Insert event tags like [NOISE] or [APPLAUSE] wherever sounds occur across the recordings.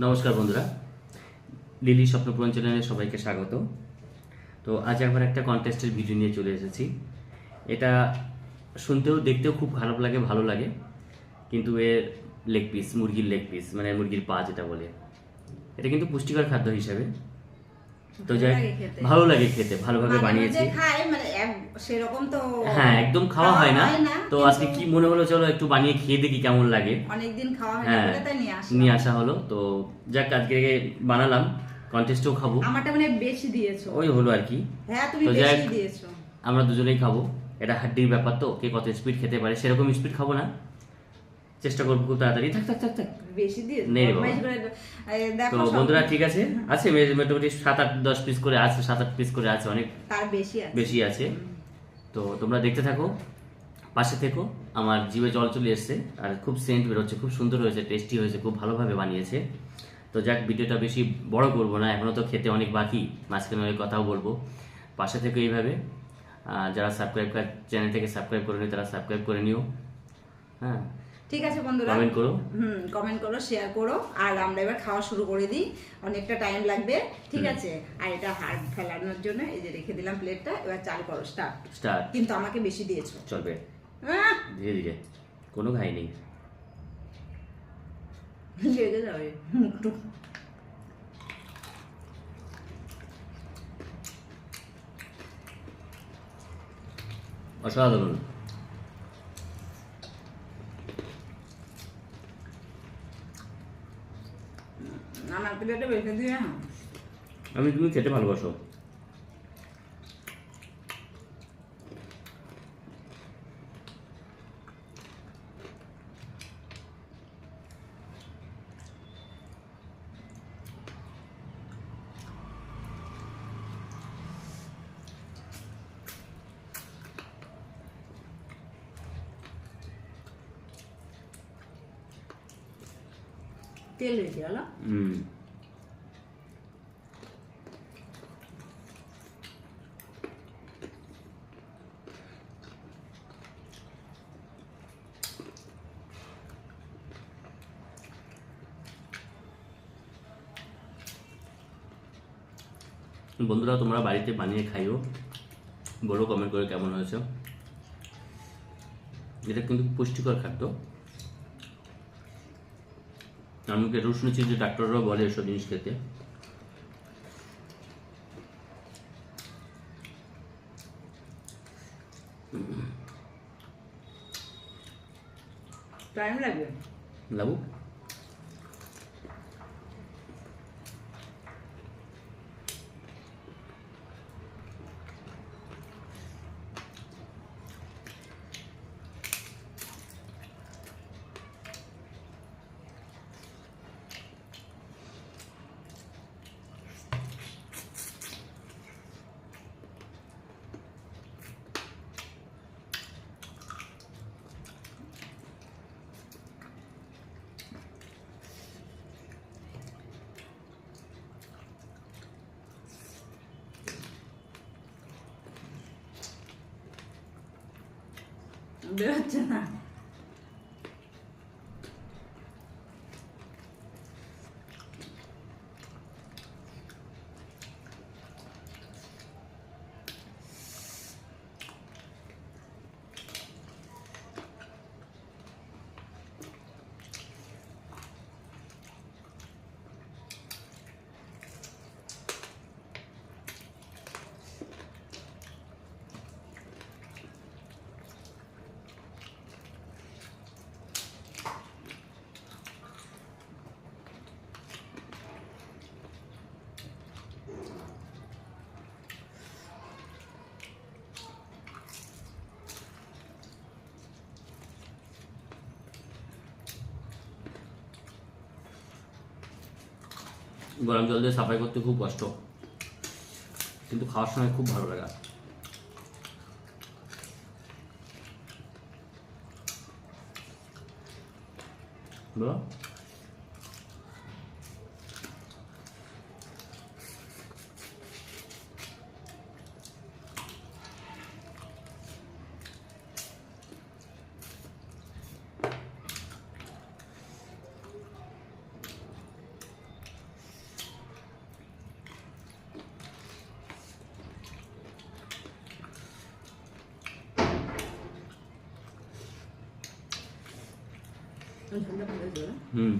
নমস্কার বন্ধুরা। লিলি স্বপ্নপূরণ চ্যানেলে সবাইকে স্বাগত। তো আজ একবার একটা কন্টেস্টের ভিডিও নিয়ে চলে এসেছি। এটা শুনতেও, দেখতেও খুব খারাপ লাগে, ভালো লাগে। কিন্তু এর লেগ পিস মুরগির লেগ পিস মানে মুরগির পা যেটা বলে, এটা কিন্তু পুষ্টিকর খাদ্য হিসাবে। তো যাই ভালো লাগে খেতে। ভালোভাবে বানিয়েছি। মানে সেরকম তো হ্যাঁ একদম খাওয়া হয় না। তো আজকে কি মনে হলো চলো একটু বানিয়ে খেয়ে দেখি কেমন লাগে। অনেকদিন খাওয়া হয় না হ্যাঁ তাই নিয়ে আসা হলো। তো যাক আজকে বানালাম কন্টেস্টও খাব। আমারটা মানে বেশি দিয়েছ। ওই হলো আর কি। হ্যাঁ তুমি বেশি দিয়েছ। আমরা দুজনেই খাব। এটা হাড্ডির ব্যাপার তো কে কত স্পিড খেতে পারে সেরকম স্পিড খাব না। চেষ্টা করব খুব তাড়াতাড়ি। থাক থাক থাক থাক। বেশি নেই তো বন্ধুরা ঠিক আছে? আছে মোটামুটি সাত আট দশ পিস করে আছে সাত আট পিস করে আছে অনেক। তার বেশি আছে। বেশি আছে। তো তোমরা দেখতে থাকো পাশে থেকো। আমার জিভে জল চলে এসছে আর খুব সেন্ট বেরোচ্ছে খুব সুন্দর হয়েছে টেস্টি হয়েছে খুব ভালোভাবে বানিয়েছে। তো যাক ভিডিওটা বেশি বড় করব না এখনও তো খেতে অনেক বাকি মাঝখানে অনেক কথাও বলব। পাশে থেকে এইভাবে। যারা সাবস্ক্রাইব চ্যানেল থেকে সাবস্ক্রাইব করে নিও তারা সাবস্ক্রাইব করে নিও। হ্যাঁ? ঠিক আছে বন্ধুরা? কমেন্ট করো। হুম কমেন্ট করো শেয়ার করো। আর আমরা এবার খাওয়া শুরু করে দিই। অনেকটা টাইম লাগবে ঠিক আছে? আর এটা হাড় ফেলানোর জন্য এই যে রেখে দিলাম প্লেটটা এবার চাল করো স্টার্ট স্টার্ট কিন্তু আমাকে বেশি দিয়েছ। চলবে। ধীরে ধীরে। কোনো ঘাই নেই। লেগে যাবে। মুখটু অসাধারণ আমার প্লেটে বেশি দিয়ে হ্যাঁ আমি তুমি খেতে ভালোবাসো। তেল বেশি হলো? হুম। বন্ধুরা তোমরা বাড়িতে বানিয়ে খাইও। বলো কমেন্ট করে কেমন হয়েছে? এটা কিন্তু পুষ্টিকর খাদ্য। আমাকে রোজ শুনেছি যে ডাক্তাররাও বলে এসব জিনিস খেতে। টাইম লাগবে? লাবু বেরোচ্ছে না গরম জল দিয়ে সাফাই করতে খুব কষ্ট। কিন্তু খাওয়ার সময় খুব ভালো লাগে। বলো। ঝোলটা ভালো হয়েছে না? হুম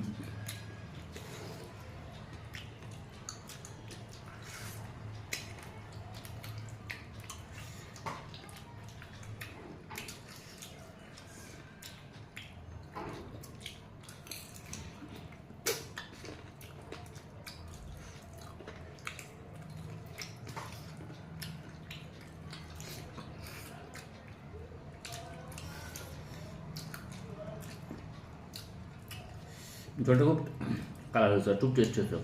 জলটা খুব কালার হয়েছে খুব টেস্ট হয়েছে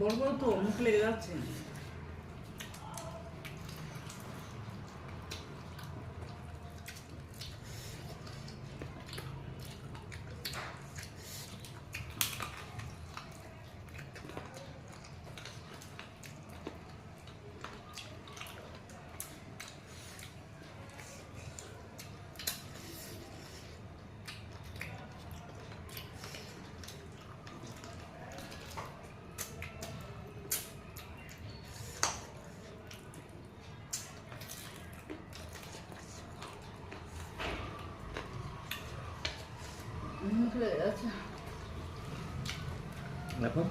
বড় বড় তো মুখ লেগে যাচ্ছে। মুখ লেগে যাচ্ছে। দেখো।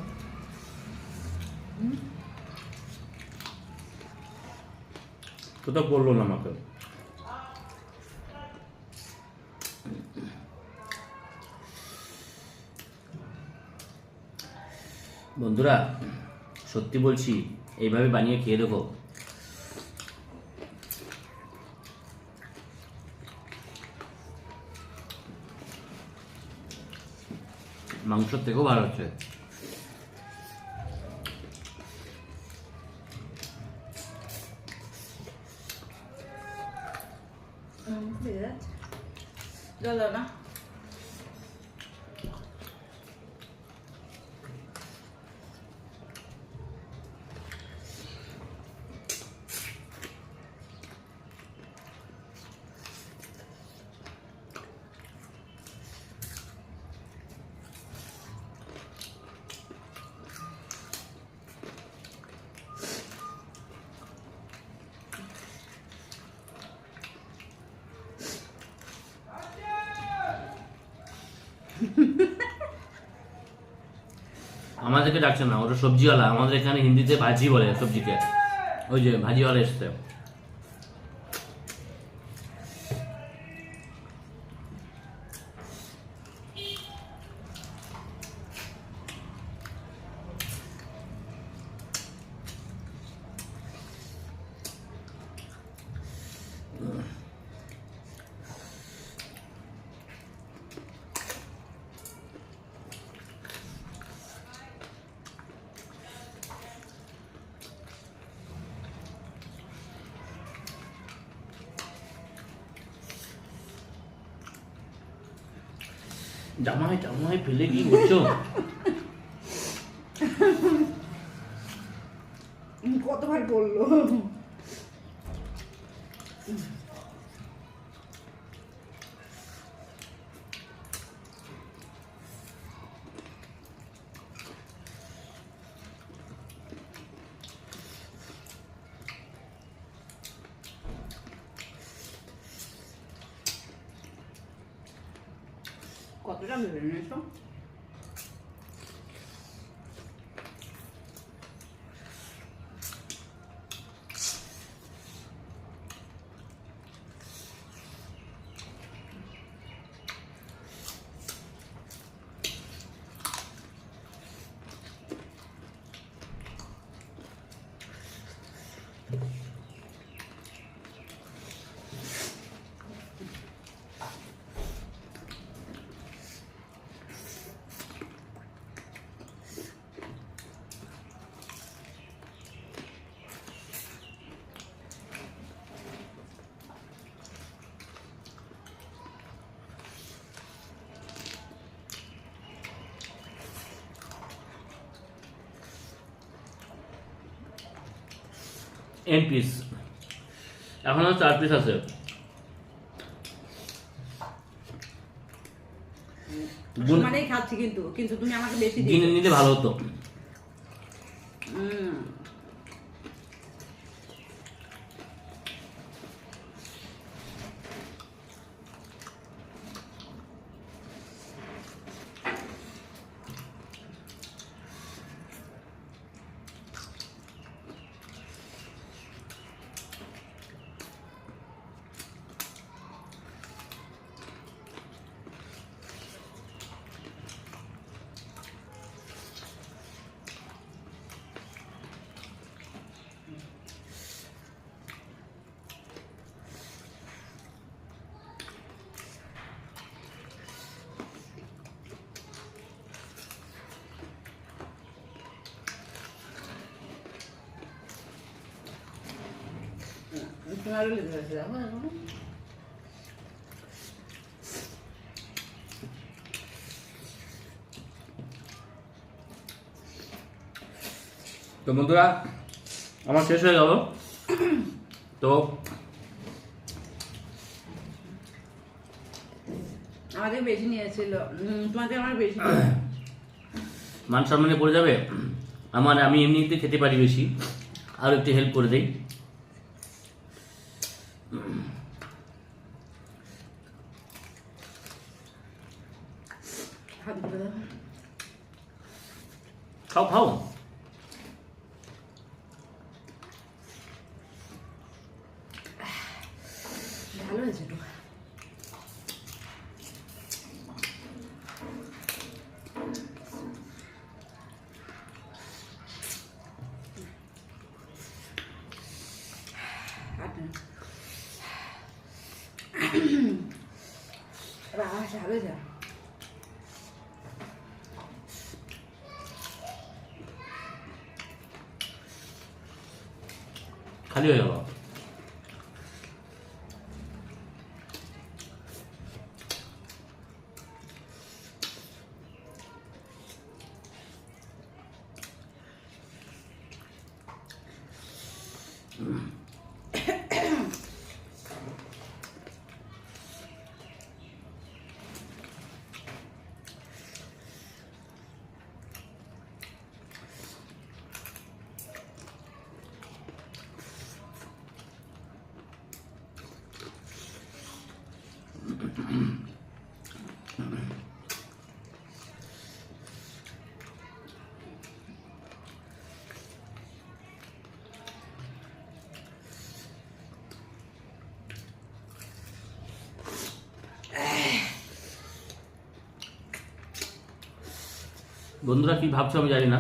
কোথাও বলল না আমাকে। বন্ধুরা সত্যি বলছি এইভাবে বানিয়ে খেয়ে দেখো। মাংসর থেকেও ভালো হচ্ছে। আমাদেরকে ডাকছে না ওটা সবজিওয়ালা, আমাদের এখানে হিন্দিতে ভাজি বলে সবজিকে। ওই যে ভাজিওয়ালা এসছে। জামাই জামাই ফেলে কি করছ? [LAUGHS] কতবার বলল? 4 ya. এন পিস এখনও চার পিস আছে। মানে খাচ্ছি কিন্তু কিন্তু তুমি আমাকে বেশি দিন নিতে নিলে ভালো হতো। তো বন্ধুরা আমার শেষ হয়ে গেল। তো আমাদের বেশি নিয়েছিল। তোমাকে আমার বেশি মান সম্মানে পড়ে যাবে। আমার আমি এমনিতে খেতে পারি বেশি। আরও একটু হেল্প করে দেই হাত ধরে দাও। খাও খাও ভালো হয়েছে তো বাবা ভালো যা খালি হয়ে গেল বন্ধুরা কি ভাবছ আমি জানি না।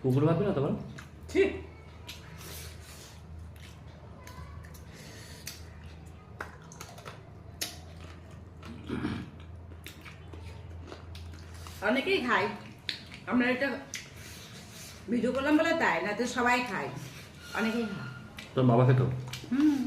কুকুর ভাববে না তোমার ঠিক অনেকেই খায়। আমরা এটা ভিডিও করলাম বলে তাই না তো সবাই খায়। অনেকেই খায়। তোর বাবা খেতো? হুম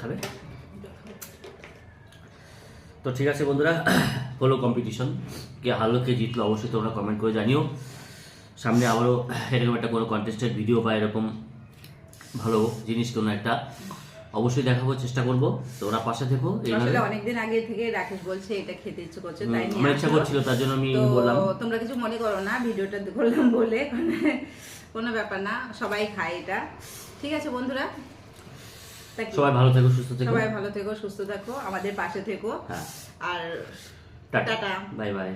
খাবে তো ঠিক আছে বন্ধুরা হলো কম্পিটিশন কে হারলো কে জিতলো অবশ্যই তোমরা কমেন্ট করে জানিও। সামনে আবারও এরকম একটা কোনো কন্টেস্টের ভিডিও বা এরকম ভালো জিনিস কোনো একটা অবশ্যই দেখাবো চেষ্টা করব। তোমরা পাশে থেকো অনেকদিন আগে থেকে রাকেশ বলছে এটা খেতে ইচ্ছে করছে তাই আমার ইচ্ছা। করছিল তার জন্য আমি বললাম। তোমরা কিছু মনে করো না ভিডিওটা করলাম বলে কোনো ব্যাপার না সবাই খায় এটা। ঠিক আছে বন্ধুরা তা কি? সবাই ভালো থেকো সুস্থ থেকো। সবাই ভালো থেকো সুস্থ থেকো আমাদের পাশে থেকো। হ্যাঁ। আর টাটা। Bye bye.